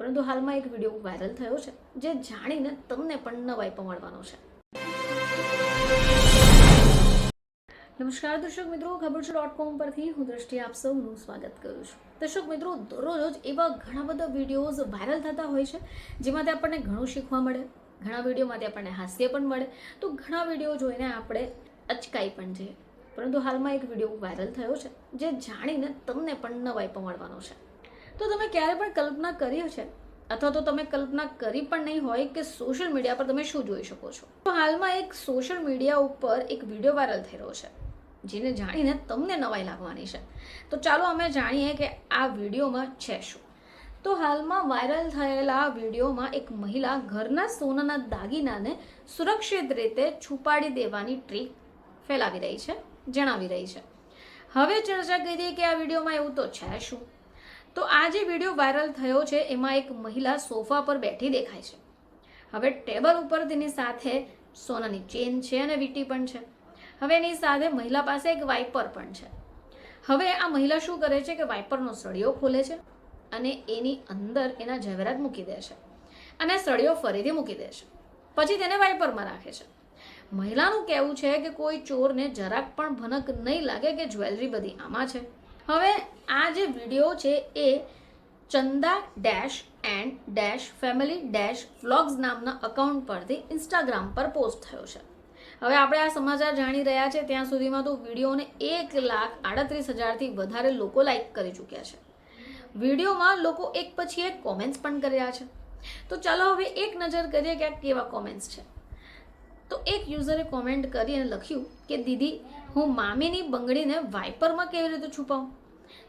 પરંતુ હાલમાં એક વીડિયો વાયરલ થયો છે, જે જાણીને તમને પણ નવાઈ મળવાનો છે. નમસ્કાર દર્શક મિત્રો, ખબર છે ડોટ કોમ પરથી હું દ્રષ્ટિ આપ સૌનું સ્વાગત કરું છું. દર્શક મિત્રો, દરરોજ એવા ઘણા બધા વિડીયોઝ વાયરલ થતા હોય છે, જેમાંથી આપણને ઘણું શીખવા મળે, ઘણા વિડીયોમાંથી આપણને હાસ્ય પણ મળે, તો ઘણા વીડિયો જોઈને આપણે અચકાઈ પણ જઈએ. પરંતુ હાલમાં એક વીડિયો વાયરલ થયો છે, જે જાણીને તમને પણ નવાઈ મળવાનો છે. તો તમે ક્યારે પણ કલ્પના કરી છે અથવા તો તમે કલ્પના કરી પણ નહીં હોય કે સોશિયલ મીડિયા પર તમે શું જોઈ શકો છો. તો હાલમાં એક સોશિયલ મીડિયા ઉપર એક વીડિયો વાયરલ થઈ રહ્યો છે, જેને જાણીને તમને નવાઈ લાગવાની છે. તો ચાલો અમે જાણીએ કે આ વિડીયોમાં છે શું. તો હાલમાં વાયરલ થયેલા વિડીયોમાં એક મહિલા ઘરના સોનાના દાગીનાને સુરક્ષિત રીતે છુપાડી દેવાની ટ્રીક ફેલાવી રહી છે, જણાવી રહી છે. હવે ચર્ચા કરીએ કે આ વિડીયોમાં એવું તો છે શું? તો આ જે વીડિયો વાયરલ થયો છે, એમાં એક મહિલા સોફા પર બેઠી દેખાય છે. હવે ટેબલ ઉપર તેની સાથે સોનાની ચેન છે અને વીંટી પણ છે. હવે એની સાથે મહિલા પાસે એક વાઇપર પણ છે. હવે આ મહિલા શું કરે છે કે વાઇપરનો સળિયો ખોલે છે અને એની અંદર એના જવેરાત મૂકી દે છે અને સળિયો ફરીથી મૂકી દે છે. પછી તેને વાઇપરમાં રાખે છે. મહિલાનું કહેવું છે કે કોઈ ચોરને જરાક પણ ભનક નહીં લાગે કે જ્વેલરી બધી આમાં છે. હવે આ જે વીડિયો છે એ Chanda dash and dash family dash vlogs નામના અકાઉન્ટ પરથી ઇન્સ્ટાગ્રામ પર પોસ્ટ થયો છે. હવે આપણે આ સમાચાર જાણી રહ્યા છે, ત્યાં સુધીમાં તો વિડીયોને એક લાખ આડત્રીસ હજારથી વધારે લોકો લાઈક કરી ચૂક્યા છે. વિડીયોમાં લોકો એક પછી એક કોમેન્ટ્સ પણ કર્યા છે. તો ચાલો હવે એક નજર કરીએ કે આ કેવા કોમેન્ટ્સ છે. તો એક યુઝરે કોમેન્ટ કરી અને લખ્યું કે, દીદી, હું મામીની બંગડીને વાઇપરમાં કેવી રીતે છુપાવું?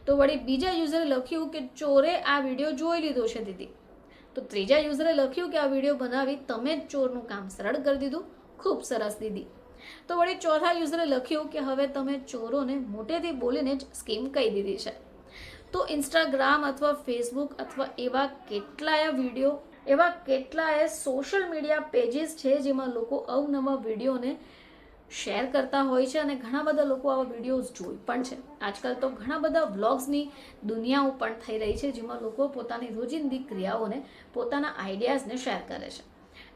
તો વળી બીજા યુઝરે લખ્યું કે ચોરે આ વીડિયો જોઈ લીધો છે દીદી. તો ત્રીજા યુઝરે લખ્યું કે આ વીડિયો બનાવી તમે જ ચોરનું કામ સરળ કરી દીધું. ખૂબ સરસ દીદી. તો વળી ચોથા યુઝરે લખ્યું કે હવે તમે ચોરોને મોટેથી બોલીને જ સ્કીમ કહી દીધી છે. તો ઇન્સ્ટાગ્રામ અથવા ફેસબુક અથવા એવા કેટલાય વીડિયો એવા કેટલાય સોશિયલ મીડિયા પેજીસ છે જેમાં લોકો અવનવા વિડીયોને શેર કરતા હોય છે અને ઘણા બધા લોકો આવા વિડીયોઝ જોઈ પણ છે. આજકાલ તો ઘણા બધા વ્લોગ્સની દુનિયાઓ પણ થઈ રહી છે જેમાં લોકો પોતાની રોજિંદી ક્રિયાઓને પોતાના આઈડિયાઝને શેર કરે છે.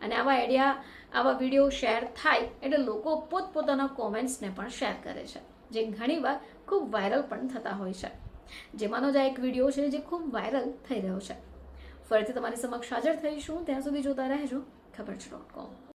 અને આવા આઈડિયા, આવા વીડિયો શેર થાય એટલે લોકો પોતપોતાના કોમેન્ટ્સને પણ શેર કરે છે, જે ઘણીવાર ખૂબ વાયરલ પણ થતા હોય છે. જેમાંનો જ આ એક વીડિયો છે જે ખૂબ વાયરલ થઈ રહ્યો છે. ફરીથી તમારી સમક્ષ હાજર થઈશું. ત્યાં સુધી જોતા રહેજો. ખબર છે ડોટ કોમ.